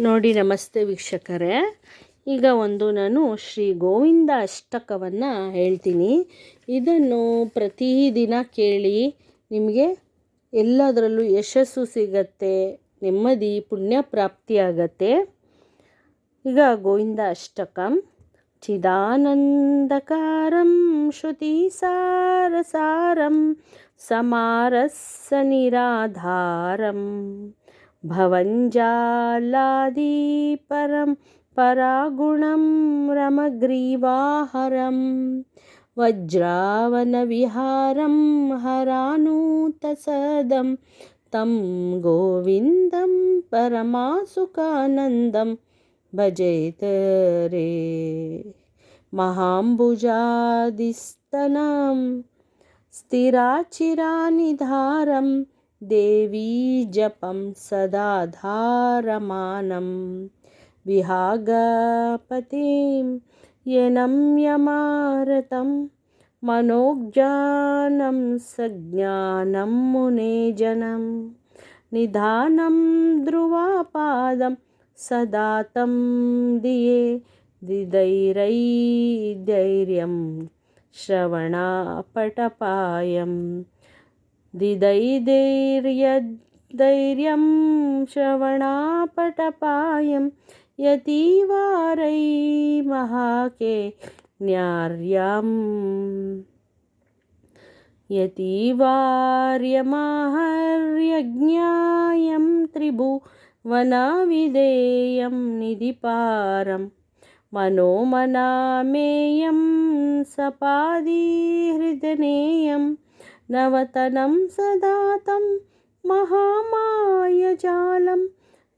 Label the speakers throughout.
Speaker 1: ನೋಡಿ ನಮಸ್ತೆ ವೀಕ್ಷಕರೇ. ಈಗ ಒಂದು ನಾನು ಶ್ರೀ ಗೋವಿಂದ ಅಷ್ಟಕವನ್ನು ಹೇಳ್ತೀನಿ. ಇದನ್ನು ಪ್ರತಿದಿನ ಕೇಳಿ ನಿಮಗೆ ಎಲ್ಲದರಲ್ಲೂ ಯಶಸ್ಸು ಸಿಗತ್ತೆ, ನೆಮ್ಮದಿ, ಪುಣ್ಯ ಪ್ರಾಪ್ತಿಯಾಗತ್ತೆ ಈಗ ಗೋವಿಂದ ಅಷ್ಟಕಂ. ಚಿದಾನಂದಕಾರಂ ಶ್ರುತಿಸಾರಸಾರಂ ಸಮಾರಸ್ಸ ನಿರಾಧಾರಂ. भवञ्जालादिपरं परागुणं रमग्रीवाहरं वज्रावनविहारं हरानूतसदं तं गोविन्दं परमासुखानन्दं भजेत रे महाम्बुजादिस्तनं स्थिराचिरानिधारं देवी जपं सदा धारमानं विहागपतिं यनं यमारतं मनोज्ञानं सज्ञानं मुनेजनं निधानं ध्रुवापादं सदा तं दिये दिदैरैधैर्यं श्रवणापटपायम् दिदैधैर्यधैर्यं श्रवणापटपायं यतीवारै महाके न्यार्यम्। यतीवार्यमाहर्यज्ञायं त्रिभुवनविधेयं निधिपारं मनोमनामेयं सपादिहृदनेयं नवतनं सदा तं महामायजालं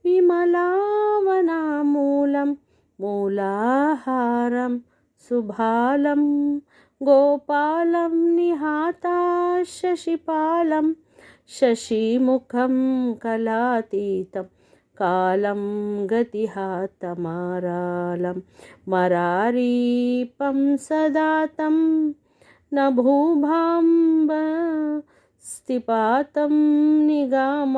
Speaker 1: विमलावनामूलं मूलाहारं सुभालं गोपालं निहाता शशिपालं शशिमुखं कलातीतं कालं गतिहातमारालं मरारीपं सदा तं न भूभाम्ब स्तिपातं निगामाणगीतं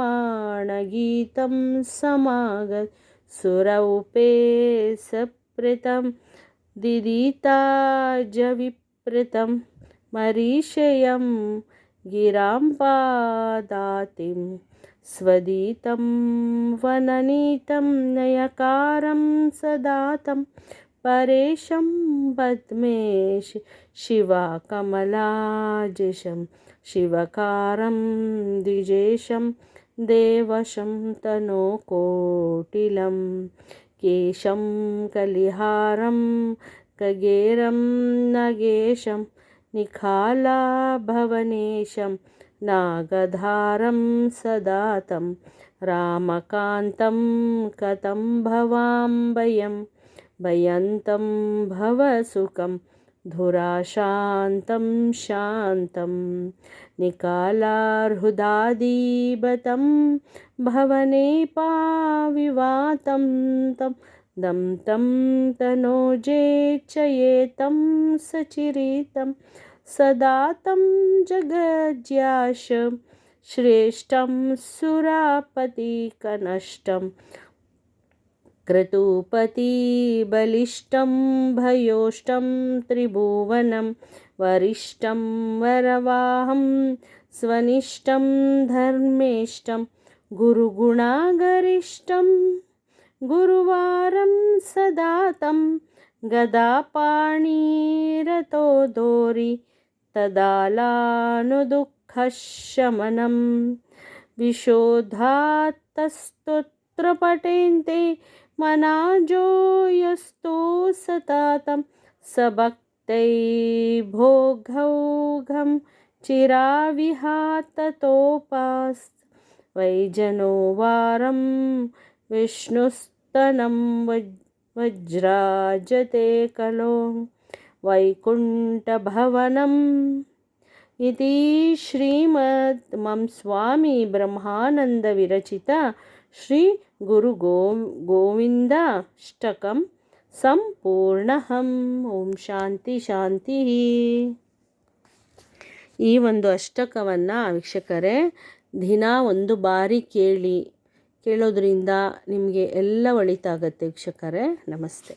Speaker 1: समागत सुरौपे सप्रितं दिदिताजविप्रतं मरीषयं गिरां पादातिं स्वदीतं वननीतं नयकारं सदातं परेशं पद्मेश शिवाकमलाजिषं शिवकारं द्विजेशं देवशं तनोकोटिलं केशं कलिहारं कगेरं नगेशं निखालाभवनेशं नागधारं सदा तं रामकान्तं कथं भवाम्बयं भयन्तं भवसुखं धुराशान्तं शान्तं निकालार्हुदादीबतं भवने पाविवातं तं दं तं तनोजेच्छयेतं सचिरितं सदा तं जगज्याश श्रेष्ठं सुरापतिकनष्टं क्रतुपतिबलिष्ठं भयोष्टं त्रिभुवनं वरिष्ठं वरवाहं स्वनिष्ठं धर्मेष्ठं गुरुगुणागरिष्ठं गुरुवारं सदा तं गदापाणिरतो दोरि तदालानुदुःखशमनं विशोधात्तस्तोत्रपटेन्ते मनाजो यस्तो सतातं सभक्तै भोगौघं चिराविहाततोपास् वैजनो वारं विष्णुस्तनं वज्, वज्राजते कलो। वैकुण्ठभवनम् इति श्रीमद्, मम स्वामी ब्रह्मानन्दविरचित ಶ್ರೀ ಗುರು ಗೋ, ಗೋವಿಂದ ಅಷ್ಟಕಂ ಸಂಪೂರ್ಣಹಂ. ಓಂ ಶಾಂತಿ ಶಾಂತಿ. ಈ ಒಂದು ಅಷ್ಟಕವನ್ನು ವೀಕ್ಷಕರೇ, ದಿನ ಒಂದು ಬಾರಿ ಕೇಳಿ, ಕೇಳೋದ್ರಿಂದ ನಿಮಗೆ ಎಲ್ಲ ಒಳಿತಾಗತ್ತೆ ವೀಕ್ಷಕರೇ. ನಮಸ್ತೆ.